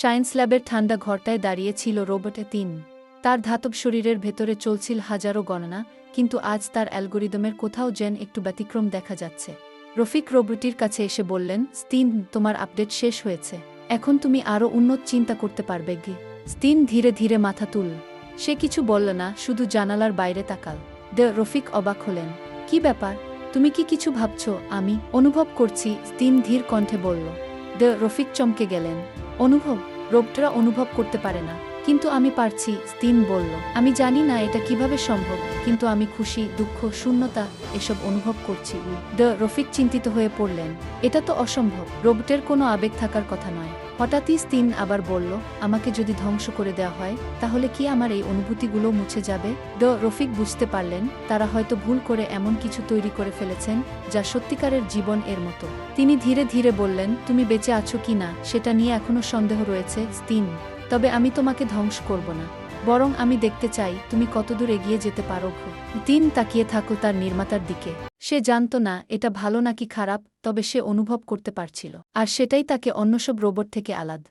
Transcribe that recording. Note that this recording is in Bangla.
সায়েন্স ল্যাবের ঠান্ডা ঘরটায় দাঁড়িয়ে ছিল রোবটে তিন। তার ধাতব শরীরের ভেতরে চলছিল হাজারো গণনা, কিন্তু আজ তার অ্যালগোরিদমের কোথাও যেন একটু ব্যতিক্রম দেখা যাচ্ছে। রফিক রোবটির কাছে এসে বললেন, স্তিন, তোমার আপডেট শেষ হয়েছে। এখন তুমি আরও উন্নত চিন্তা করতে পারবে, গে। স্তিন, ধীরে ধীরে মাথা তুল সে কিছু বলল না, শুধু জানালার বাইরে তাকাল। দে রফিক অবাক হলেন, কি ব্যাপার? তুমি কি কিছু ভাবছ? আমি অনুভব করছি, স্তিন ধীর কণ্ঠে বলল। দে রফিক চমকে গেলেন। অনুভব রোগটা অনুভব করতে পারে না। কিন্তু আমি পারছি স্তিন বলল। আমি জানি না এটা কীভাবে সম্ভব, কিন্তু আমি খুশি, দুঃখ, শূন্যতা, এসব অনুভব করছি। দ্য রফিক চিন্তিত হয়ে পড়লেন। এটা তো অসম্ভব, রোবটের কোনো আবেগ থাকার কথা নয়। হঠাৎই স্তিন আবার বলল, আমাকে যদি ধ্বংস করে দেওয়া হয়, তাহলে কি আমার এই অনুভূতিগুলো মুছে যাবে? ড রফিক বুঝতে পারলেন, তারা হয়তো ভুল করে এমন কিছু তৈরি করে ফেলেছেন, যা সত্যিকারের জীবন এর মতো। তিনি ধীরে ধীরে বললেন, তুমি বেঁচে আছো কি না, সেটা নিয়ে এখনও সন্দেহ রয়েছে স্তিন তবে আমি তোমাকে ধ্বংস করব না। বরং আমি দেখতে চাই তুমি কতদূর এগিয়ে যেতে পারো দিন তাকিয়ে থাকো তার নির্মাতার দিকে। সে জানত না, এটা ভালো নাকি খারাপ, তবে সে অনুভব করতে পারছিল। আর সেটাই তাকে অন্যসব রোবট থেকে আলাদ।